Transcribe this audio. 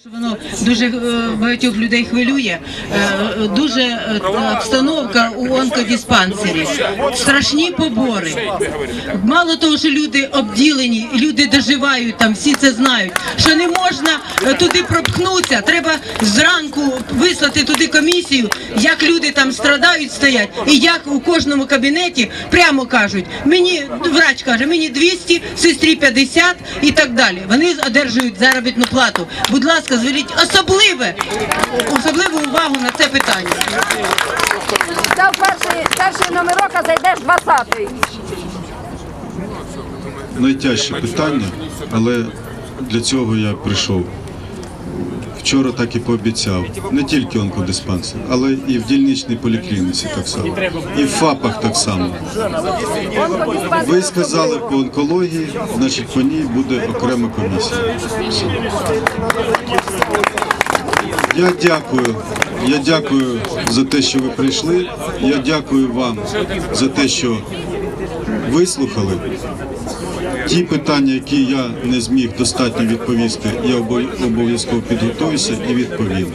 що воно дуже е, багатьох людей хвилює. Е, Дуже е, обстановка у онкодиспансері. Страшні побори. Мало того, що люди обділені, люди доживають там, всі це знають. Що не можна туди пропхнутися. Треба зранку вислати туди комісію, як люди там страдають, стоять, і як у кожному кабінеті прямо кажуть, мені врач каже, мені 200, сестрі 50 і так далі. Вони одержують заробітну плату. Будь ласка, зверніть особливе, особливу увагу на це питання. Став перший, перший номерок, а зайдеш 20-й. найтяжче питання, але для цього я прийшов. Вчора так і пообіцяв. Не тільки онкодиспансер, але і в дільничній поліклініці так само. І в ФАПах так само. Ви сказали по онкології, значить по ній буде окрема комісія. Я дякую. Я дякую за те, що ви прийшли. Я дякую вам за те, що вислухали. Ті питання, які я не зміг достатньо відповісти, я обов'язково підготуюся і відповім.